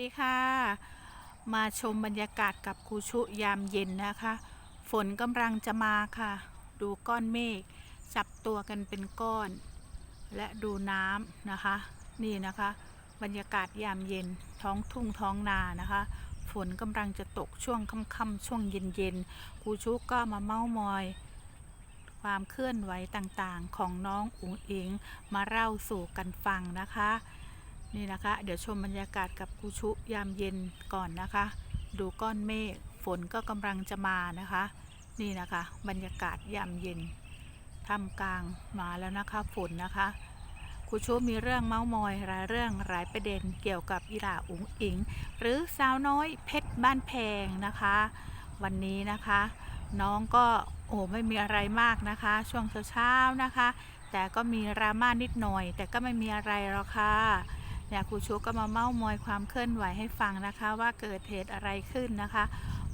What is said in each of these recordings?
ดีค่ะ มาชมบรรยากาศกับครูชุยามเย็นนะคะ ฝนกำลังจะมาค่ะ ดูก้อนเมฆจับตัวกันเป็นก้อน และดูน้ำนะคะ นี่นะคะ บรรยากาศยามเย็นท้องทุ่งท้องนานะคะ ฝนกำลังจะตกช่วงค่ำๆช่วงเย็นๆครูชุก็มาเม้ามอยความเคลื่อนไหวต่างๆ ของน้องอุ๋งอิงมาเล่าสู่กันฟังนะคะ นี่นะคะ เดี๋ยวชมบรรยากาศกับครูชุยามเย็นก่อนนะคะ ดูก้อนเมฆฝนก็กำลังจะมานะคะ นี่นะคะ บรรยากาศยามเย็นท่ามกลางมาแล้วนะคะฝนนะคะครูชุมีเรื่องเมาส์มอยหลายเรื่องหลายประเด็นเกี่ยวกับอีหลาอุ๋งอิง หรือสาวน้อยเพชรบ้านแพงนะคะ วันนี้นะคะ น้องก็โอ้ไม่มีอะไรมากนะคะ ช่วงเช้าๆนะคะ แต่ก็มีราม่านิดหน่อย แต่ก็ไม่มีอะไรหรอกค่ะ เนี่ยครูชูก็มาเม้ามอยความเคลื่อนไหวให้ฟังนะคะ ว่าเกิดเหตุอะไรขึ้นนะคะ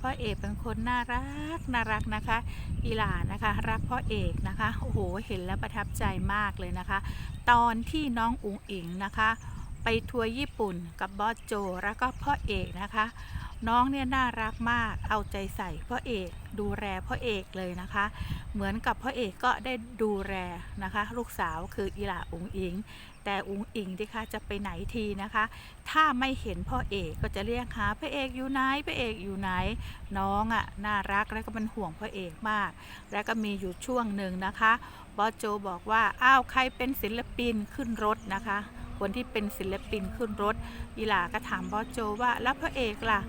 พ่อเอกเป็นคนน่ารักน่ารักนะคะอีหลานะคะ รักพ่อเอกนะคะโอ้โหเห็นแล้วประทับใจมากเลยนะคะ ตอนที่น้องอุ๋งอิงนะคะ ไปทัวร์ญี่ปุ่นกับบอสโจแล้วก็พ่อเอกนะคะ น้องเนี่ยน่ารักมาก เอาใจใส่พ่อเอกดูแลพ่อเอกเลยนะคะ เหมือนกับพ่อเอกก็ได้ดูแลนะคะ ลูกสาวคืออีหลาอุงอิง แต่อุงอิงที่คะจะไปไหนทีนะคะ ถ้าไม่เห็นพ่อเอกก็จะเรียกหาพระเอกอยู่ไหนพระเอกอยู่ไหน น้องอะ่ะน่ารักแล้วก็เป็นห่วงพ่อเอกมาก แล้วก็มีอยู่ช่วงหนึ่งนะคะบอสโจบอกว่าอ้าวใครเป็นศิลปินขึ้นรถนะคะคนที่เป็นศิลปินขึ้นรถอีหลาก็ถามบอสโจว่าแล้วพระเอกล่ะ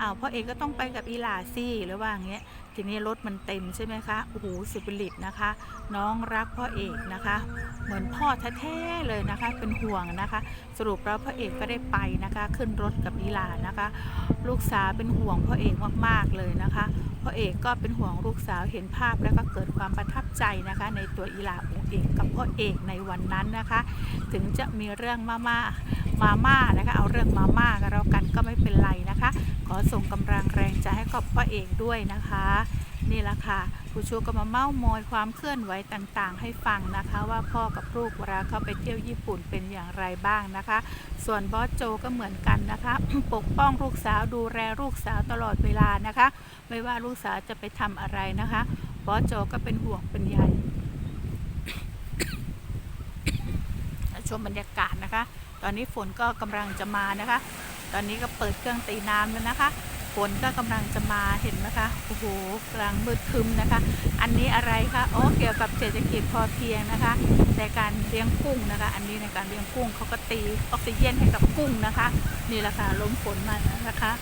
อ้าวพ่อเอกก็ต้องไปกับอีหลาซี่หรือว่าอย่างเงี้ยทีนี้รถมันเต็มใช่ไหมคะโอ้โหสิบลิตนะคะ น้องรักพ่อเอกนะคะ เหมือนพ่อแท้ๆเลยนะคะ เป็นห่วงนะคะ สรุปแล้วพ่อเอกก็ได้ไปนะคะ ขึ้นรถกับอีหลานะคะ ลูกสาวเป็นห่วงพ่อเอกมากๆเลยนะคะพ่อเอกก็เป็นห่วงลูกสาวเห็นภาพแล้วก็เกิดความประทับใจนะคะ ในตัวอีหลาองเอกกับพ่อเอกในวันนั้นนะคะ ถึงจะมีเรื่องมาม่า มาม่านะคะเอาเรื่องมาม่ากันแล้วกันก็ไม่เป็นไรนะคะ ขอส่งกำลังแรงใจให้กับพ่อเอกด้วยนะคะ นี่แหละค่ะครูชูก็มาเม้ามอยความเคลื่อนไหวต่างๆ ให้ฟังนะคะ ว่าพ่อกับลูกเวลาเขาไปเที่ยวญี่ปุ่นเป็นอย่างไรบ้างนะคะ ส่วนบอสโจก็เหมือนกันนะคะ ปกป้องลูกสาวดูแลลูกสาวตลอดเวลานะคะ ไม่ว่าลูกสาวจะไปทำอะไรนะคะ บอสโจก็เป็นห่วงเป็นใยชมบรรยากาศนะคะ ตอนนี้ฝนก็กำลังจะมานะคะ ตอนนี้ก็เปิดเครื่องตีน้ำแล้วนะคะ ฝนก็กำลังจะมาเห็นไหมคะ โอ้โหกลางมืดคึมนะคะ อันนี้อะไรคะอ๋อเกี่ยวกับเศรษฐกิจพอเพียงนะคะ ในการเลี้ยงกุ้งนะคะ อันนี้ในการเลี้ยงกุ้งเขาก็ตีออกซิเจนให้กับกุ้งนะคะ นี่แหละค่ะลมฝนมาแล้วนะคะ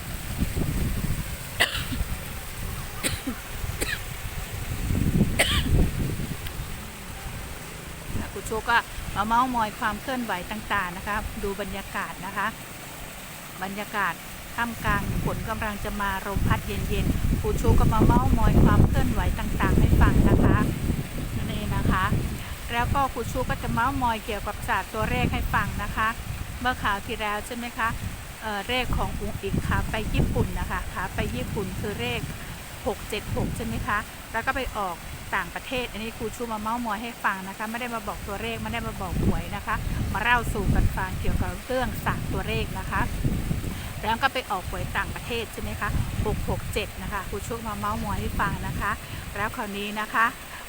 คุณโชก็ มาเมาส์มอยความเคลื่อนไหวต่างๆนะคะ ดูบรรยากาศนะคะ บรรยากาศท่ามกลางฝนกำลังจะมาลมพัดเย็นๆครูชคก็มาเมาส์มอยความเคลื่อนไหวต่างๆ ให้ฟังนะคะนั่นเองนะคะ แล้วก็ครูชูก็จะเมาส์มอยเกี่ยวกับศาสตร์ตัวเลขให้ฟังนะคะ เมื่อข่าวที่แล้วใช่ไหมคะเเลขของอุ๋งอิงขาไปญี่ปุ่นนะคะขาไปญี่ปุ่นคือเลข 676 ใช่ไหมคะ แล้วก็ไปออกต่างประเทศ อันนี้ครูชูมาเมาส์มอยให้ฟังนะคะ ไม่ได้มาบอกตัวเลข ไม่ได้มาบอกหวยนะคะ มาเล่าสู่กันฟังเกี่ยวกับเรื่องศาสตร์ตัวเลขนะคะแล้วก็ไปออกหวยต่างประเทศใช่ไหมคะ 667 นะคะครูชูมาเมาส์มอยให้ฟังนะคะ แล้วคราวนี้นะคะ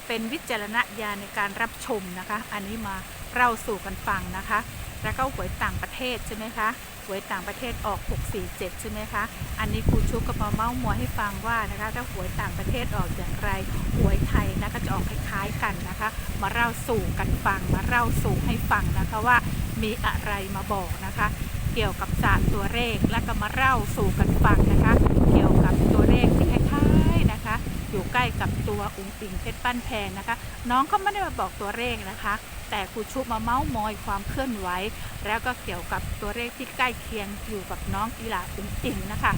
เป็นวิจารณญาณในการรับชมนะคะ อันนี้มาเล่าสู่กันฟังนะคะ แล้วก็หวยต่างประเทศใช่ไหมคะหวยต่างประเทศออก 647 ใช่ไหมคะ อันนี้ครูชุกก็มาเมาส์มอยให้ฟังว่านะคะ ถ้าหวยต่างประเทศออกอย่างไรหวยไทยนะก็จะออกคล้ายๆกันนะคะ มาเล่าสู่กันฟัง มาเล่าสู่ให้ฟังนะคะว่ามีอะไรมาบอกนะคะ เกี่ยวกับศาสตร์ตัวเลขแล้วก็มาเล่าสู่กันฟังนะคะ เกี่ยวกับตัวเลขที่คล้ายๆนะคะ อยู่ใกล้กับตัวอุ้งปิงเพชรปั้นแพงนะคะ น้องเขาไม่ได้มาบอกตัวเลขนะคะ แต่ครูชุมาเมาส์มอยความเคลื่อนไหวแล้วก็เกี่ยวกับตัวเลขที่ใกล้เคียงอยู่กับน้องอีหลาอุ้งอิงนะคะ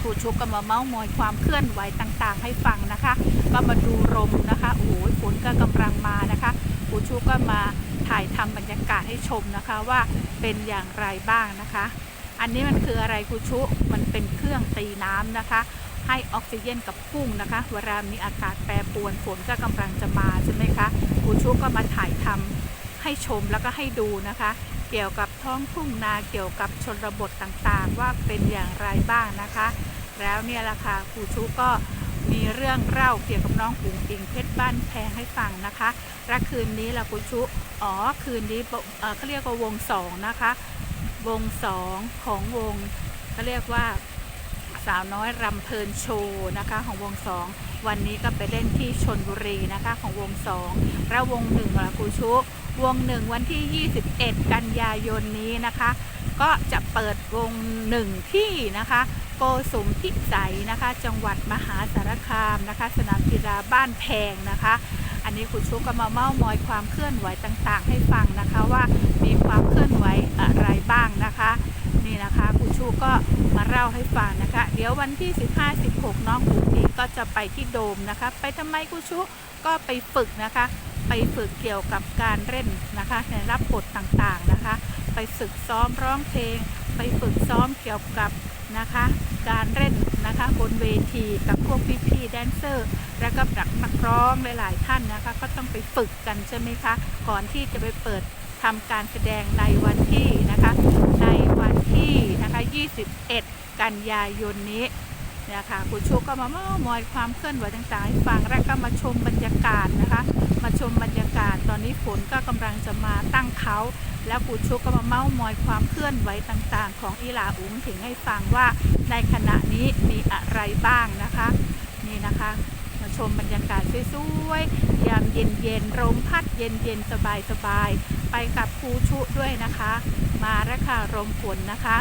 ครูชุก็มาเมาส์มอยความเคลื่อนไหวต่างๆ ให้ฟังนะคะ ก็มาดูลมนะคะโอ้โหฝนก็กำลังมานะคะครูชุก็มาถ่ายทำบรรยากาศให้ชมนะคะว่าเป็นอย่างไรบ้างนะคะ อันนี้มันคืออะไรครูชุมันเป็นเครื่องตีน้ำนะคะ ให้ออกซิเจนกับกุ้งนะคะ เวลามีอากาศแปรปรวนฝนก็กำลังจะมาใช่ไหมคะครูชุก็มาถ่ายทำให้ชมแล้วก็ให้ดูนะคะ เกี่ยวกับท้องทุ่งนาเกี่ยวกับชนบทต่างๆ ว่าเป็นอย่างไรบ้างนะคะ แล้วเนี่ยแหละค่ะครูชุก็มีเรื่องเล่าเกี่ยวกับน้องปุ๋งปิงเพชรบ้านแพงให้ฟังนะคะและคืนนี้ละครูชุอ๋อคืนนี้เขาเรียกว่าวงสองนะคะ วงสองของวงเขาเรียกว่า สาวน้อยรำเพลินโชว์นะคะของวงสองวันนี้ก็ไปเล่นที่ชนบุรีนะคะของวงสองแล้ววงหนึ่งละคูชุวงหนึ่งวันที่ 21 กันยายนนี้นะคะ ก็จะเปิดวงหนึ่งที่นะคะโกสุมพิสัยนะคะ จังหวัดมหาสารคามนะคะ สนามกีฬาบ้านแพงนะคะ อันนี้คุณชุกก็มาเม้ามอยความเคลื่อนไหวต่างๆ ให้ฟังนะคะว่ามีความเคลื่อนไหวอะไรบ้างนะคะ นี่นะคะคุณชูก็มาเล่าให้ฟังนะคะ เดี๋ยววันที่ 15-16 น้องปุ๋งอิงก็จะไปที่โดมนะคะ ไปทำไมคุณชูก็ไปฝึกนะคะ ไปฝึกเกี่ยวกับการเล่นนะคะในรับบทต่างๆนะคะ ไปฝึกซ้อมร้องเพลง ไปฝึกซ้อมเกี่ยวกับ นะคะ การเล่นนะคะบนเวทีกับพวกพี่ๆแดนเซอร์ แล้วก็นักร้องหลายๆท่านนะคะ ก็ต้องไปฝึกกันใช่ไหมคะ ก่อนที่จะไปเปิดทำการแสดงในวันที่นะคะ ในวันที่นะคะ 21 กันยายนนี้เนี่ยค่ะคุณชูก็มาเม้ามอยความเคลื่อนไหวต่างๆให้ฟังและก็มาชมบรรยากาศนะคะ มาชมบรรยากาศตอนนี้ฝนก็กำลังจะมาตั้งเขา แล้วกูชุกก็มาเมามอยความเคลื่อนไหวต่างๆ ของอีหลาอุ๋งถึงให้ฟังว่าในขณะนี้มีอะไรบ้างนะคะ นี่นะคะมาชมบรรยากาศสวยๆยามเย็นๆลมพัดเย็นๆสบายๆไปกับครูชุด้วยนะคะ มาแล้วค่ะลมฝนนะคะ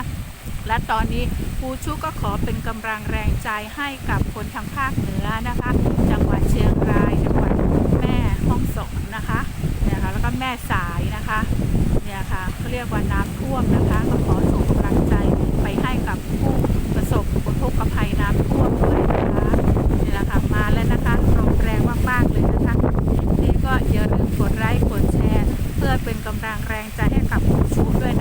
และตอนนี้ครูชุก็ขอเป็นกำลังแรงใจให้กับคนทางภาคเหนือนะคะจังางแรงใจให้กับคุณชูด้วย